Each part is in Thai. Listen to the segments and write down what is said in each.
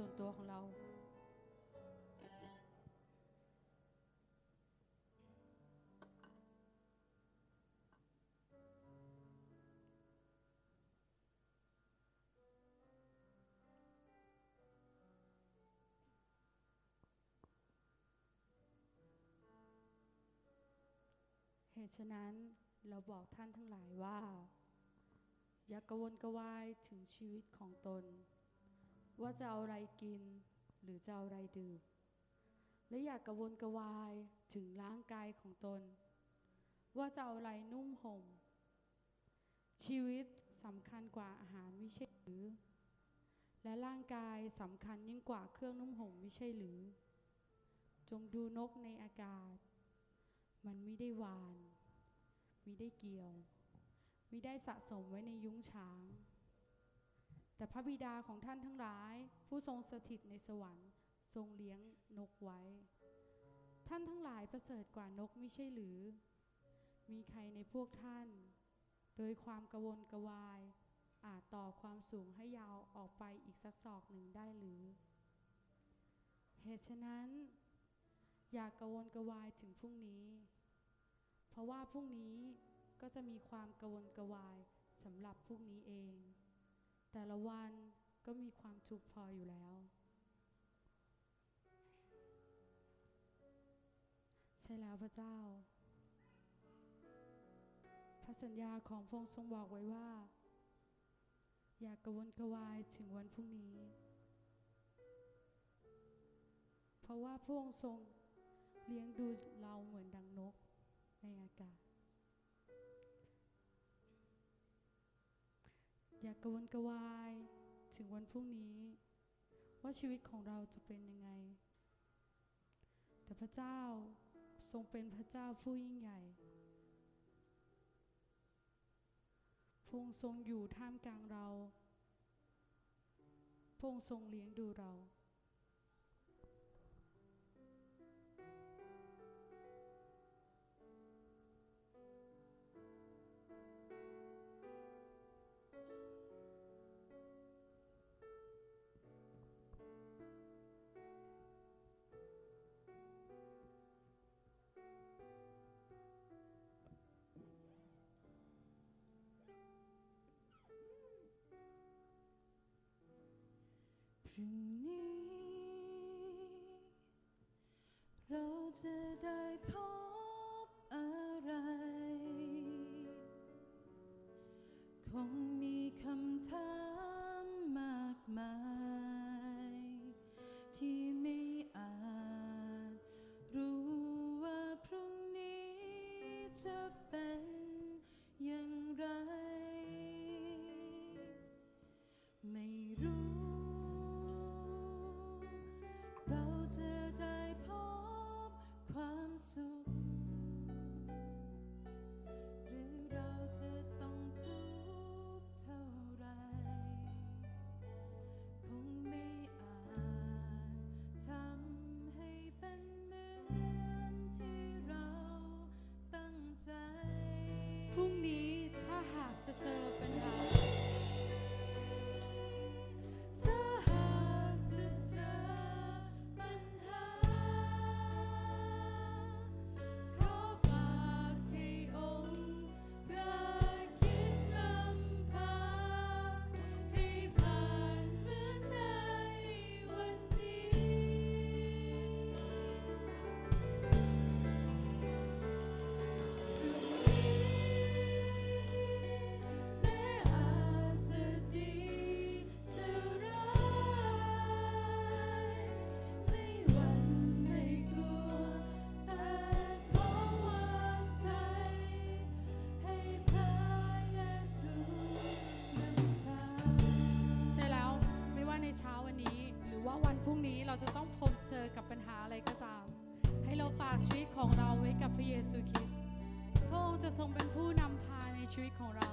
ส่วนตัวของเรา เหตุฉะนั้นเราบอกท่านทั้งหลายว่า อย่ากกระวนกระวายถึงชีวิตของตน ว่าจะเอาอะไรกิน หรือจะเอาอะไรดื่ม และอยากกระวนกระวายถึงร่างกายของตน ว่าจะเอาอะไรนุ่มห่ม ชีวิตสำคัญกว่าอาหารไม่ใช่หรือ และร่างกายสำคัญยิ่งกว่าเครื่องนุ่มห่มไม่ใช่หรือ จงดูนกในอากาศ มันไม่ได้หวาน ไมิได้เกี่ยว ไมิได้สะสมไว้ในยุ้งฉาง แต่พระบิดาของท่านทั้งหลาย ผู้ทรงสถิตในสวรรค์ทรงเลี้ยงนกไว้ ท่านทั้งหลายประเสริฐกว่านกไม่ใช่หรือ มีใครในพวกท่าน โดยความกระวนกระวาย อาจต่อความสูงให้ยาวออกไปอีกสักศอกหนึ่งได้หรือ เหตุฉะนั้น อย่ากกระวนกระวายถึงพรุ่งนี้ เพราะว่าพรุ่งนี้ก็จะมีความกระวนกระวายสำหรับพรุ่งนี้เอง แต่ละวันก็มีความทุกข์พออยู่แล้ว ใช่แล้วพระเจ้า พระสัญญาของพระองค์ทรงบอกไว้ว่า อย่ากกระวนกระวายถึงวันพรุ่งนี้ เพราะว่าพระองค์ทรงเลี้ยงดูเราเหมือนดังนกในอากาศ อย่ากกระวนกระวายถึงวันพรุ่งนี้ ว่าชีวิตของเราจะเป็นยังไง แต่พระเจ้าทรงเป็นพระเจ้าผู้ยิ่งใหญ่พงทรงอยู่ท่ามกลางเราพงทรงเลี้ยงดูเรา รุ่งนี้ เราจะได้พบอะไร คง ถ้ ของเราไว้กับพระเยซูคริสต์พระองค์จะทรงเป็นผู้นำพาในชีวิตของเรา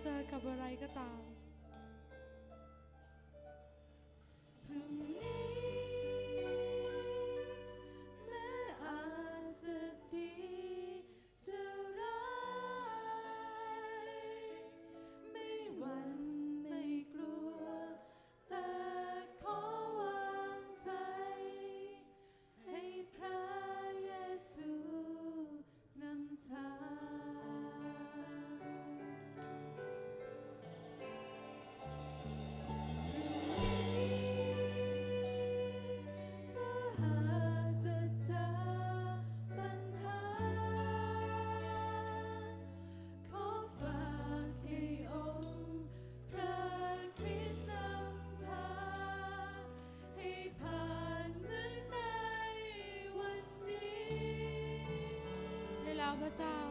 เจอกับอะไรก็ตาม ใช่แ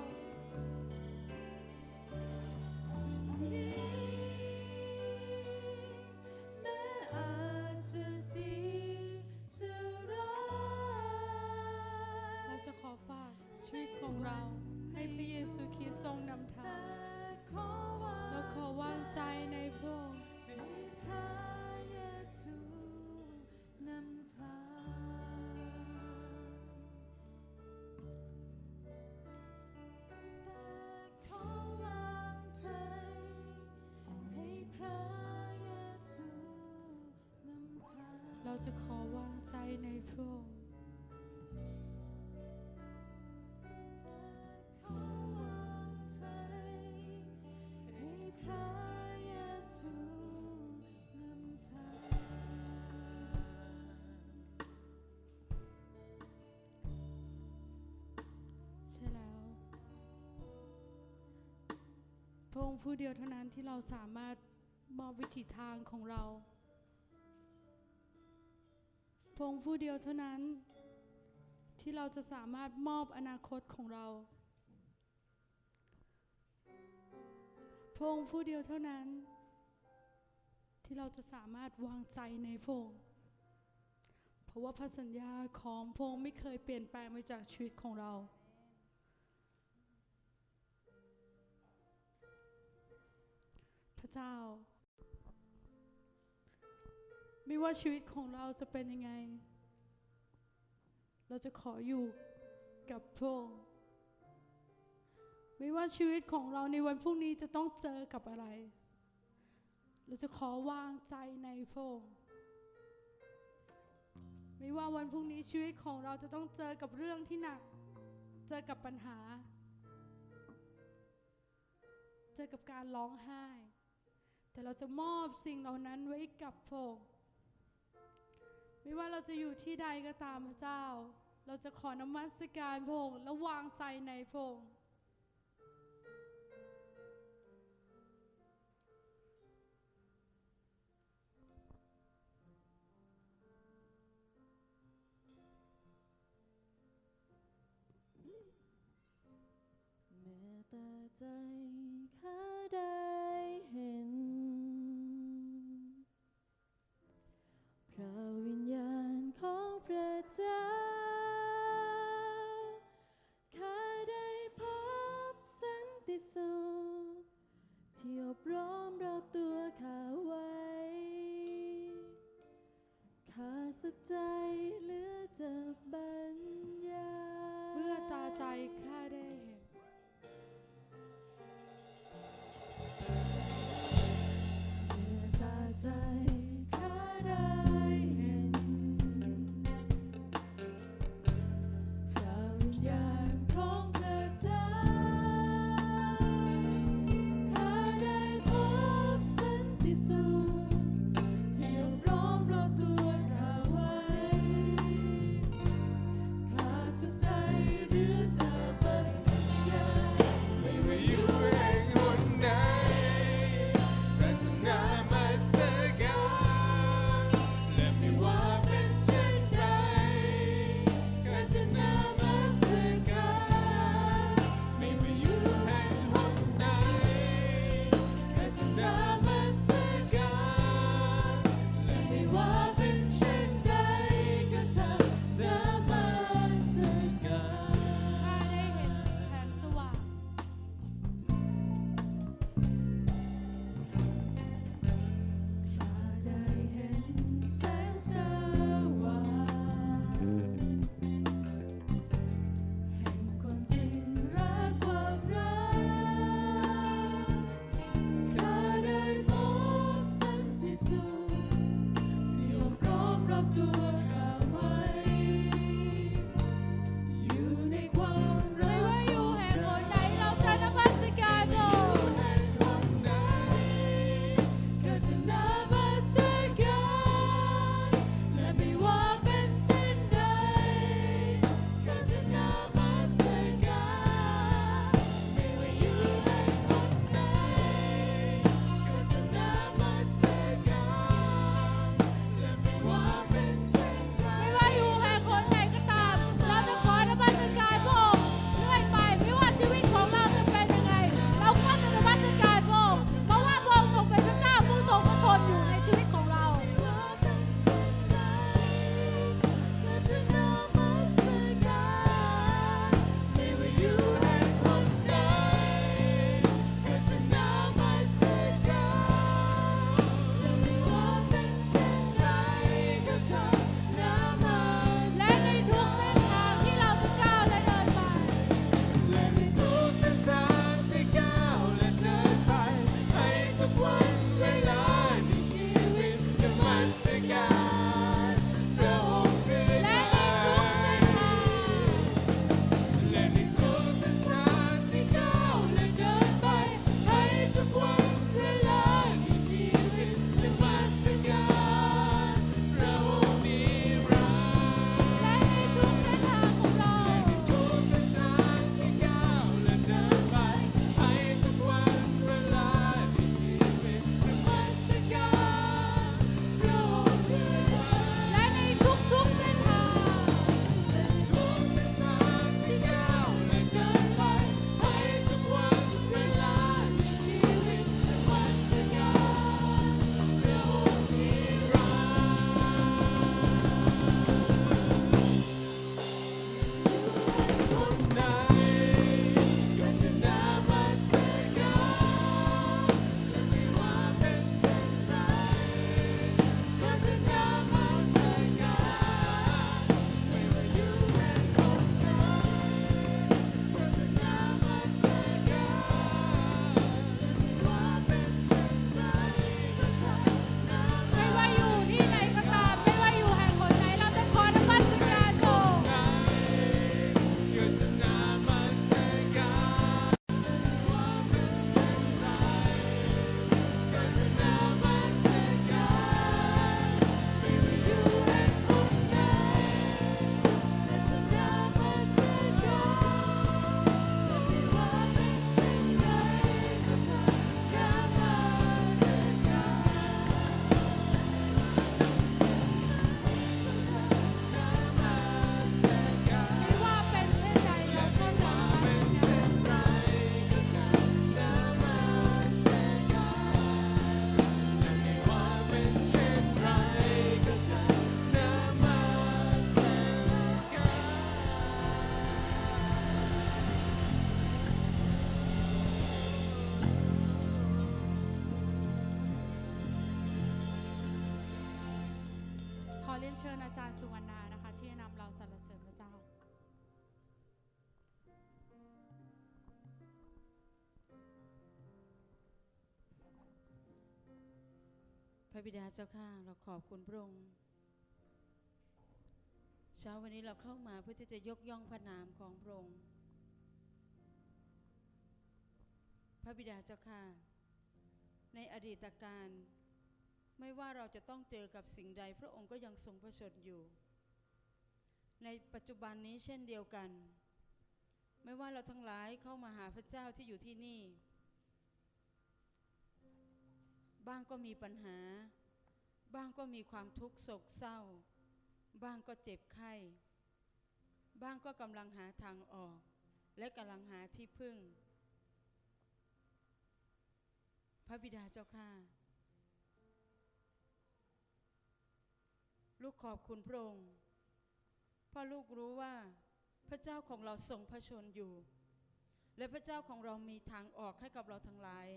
จะขอวางใจในพระองค์ให้พระเยซูนำทางใช่แล้วพระองค์ผู้เดียวเท่านั้นที่เราสามารถมอบวิถีทางของเรา พระองค์ผู้เดียวเท่านั้น ที่เราจะสามารถมอบอนาคตของเราพระองค์ผู้เดียวเท่านั้น ที่เราจะสามารถวางใจในพระองค์เพราะว่าพระสัญญาของพระองค์ไม่เคยเปลี่ยนแปลงไปจากชีวิตของเราพระเจ้า ไม่ว่าชีวิตของเราจะเป็นยังไง เราจะขออยู่กับพระองค์ไม่ว่าชีวิตของเราในวันพรุ่งนี้จะต้องเจอกับอะไร เราจะขอวางใจในพระองค์ไม่ว่าวันพรุ่งนี้ชีวิตของเราจะต้องเจอกับเรื่องที่หนัก เจอกับปัญหา เจอกับการร้องไห้ แต่เราจะมอบสิ่งเหล่านั้นไว้กับพระองค์ ไม่ว่าเราจะอยู่ที่ใดก็ตามพระเจ้า เราจะขอนมัสการพระองค์และวางใจในพระองค์แม้แต่ใจข้าได้ รียนเชิญอาจารย์สุวรรณานะคะ ที่จะนำเราสรรเสริญพระเจ้า พระบิดาเจ้าข้าเราขอบคุณพระองค์เช้าวันนี้เราเข้ามาเพื่อที่จะยกย่องพระนามของพระองค์พระบิดาเจ้าข้าในอดีตการ ไม่ว่าเราจะต้องเจอกับสิ่งใด พระองค์ก็ยังทรงพระชนอยู่ ในปัจจุบันนี้เช่นเดียวกัน ไม่ว่าเราทั้งหลายเข้ามาหาพระเจ้าที่อยู่ที่นี่ บ้างก็มีปัญหา บ้างก็มีความทุกข์โศกเศร้า บ้างก็เจ็บไข้ บ้างก็กำลังหาทางออก และกำลังหาที่พึ่ง พระบิดาเจ้าข้า ลูกขอบคุณพระองค์เพราะลูกรู้ว่าพระเจ้าของเราทรงพระชนอยู่ และพระเจ้าของเรามีทางออกให้กับเราทั้งหลาย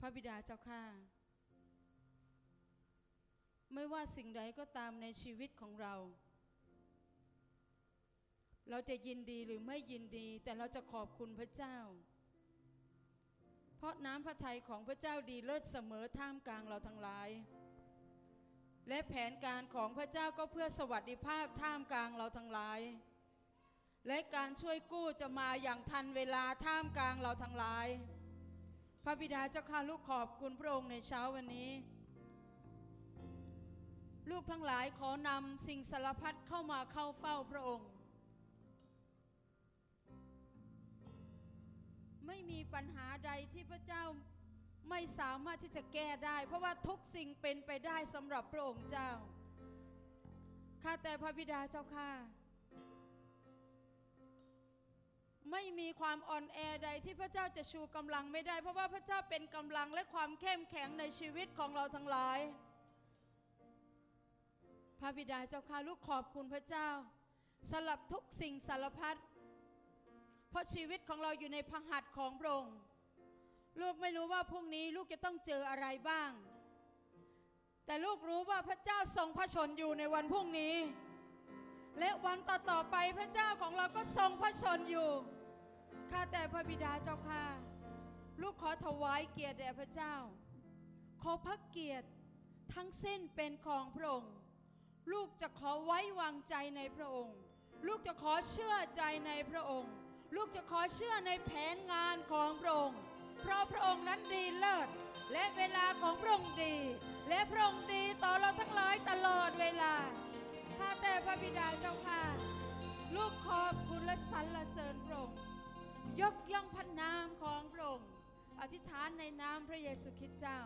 พระบิดาเจ้าข้าไม่ว่าสิ่งใดก็ตามในชีวิตของเรา เราจะยินดีหรือไม่ยินดี แต่เราจะขอบคุณพระเจ้า เพราะน้ำพระทัยของพระเจ้าดีเลิศเสมอท่ามกลางเราทั้งหลาย และแผนการของพระเจ้าก็เพื่อสวัสดิภาพท่ามกลางเราทั้งหลาย และการช่วยกู้จะมาอย่างทันเวลาท่ามกลางเราทั้งหลาย พระบิดาเจ้าข้าลูกขอบคุณพระองค์ในเช้าวันนี้ ลูกทั้งหลายขอนำสิ่งสารพัดเข้ามาเข้าเฝ้าพระองค์ ไม่มีปัญหาใดที่พระเจ้า ไม่สามารถที่จะแก้ได้ เพราะว่าทุกสิ่งเป็นไปได้สำหรับพระองค์เจ้า ข้าแต่พระบิดาเจ้าข้าไม่มีความอ่อนแอใดที่พระเจ้าจะชูกำลังไม่ได้ เพราะว่าพระเจ้าเป็นกำลังและความเข้มแข็งในชีวิตของเราทั้งหลาย พระบิดาเจ้าข้าลูกขอบคุณพระเจ้าสลับทุกสิ่งสารพัดเพราะชีวิตของเราอยู่ในพระหัตถ์ของพระองค์ ลูกไม่รู้ว่าพรุ่งนี้ลูกจะต้องเจออะไรบ้าง แต่ลูกรู้ว่าพระเจ้าทรงพระชนอยู่ในวันพรุ่งนี้ และวันต่อๆไปพระเจ้าของเราก็ทรงพระชนอยู่ ข้าแต่พระบิดาเจ้าค่ะ ลูกขอถวายเกียรติแด่พระเจ้า ขอพระเกียรติทั้งสิ้นเป็นของพระองค์ ลูกจะขอไว้วางใจในพระองค์ ลูกจะขอเชื่อใจในพระองค์ ลูกจะขอเชื่อในแผนงานของพระองค์ เพราะพระองค์นั้นดีเลิศ และเวลาของพระองค์ดี และพระองค์ดีต่อเราทั้งหลายตลอดเวลา ข้าแต่พระบิดาเจ้าค่ะ ลูกขอบคุณและสรรเสริญพระองค์ ยกย่องพระนามของพระองค์ อธิษฐานในนามพระเยซูคริสต์เจ้า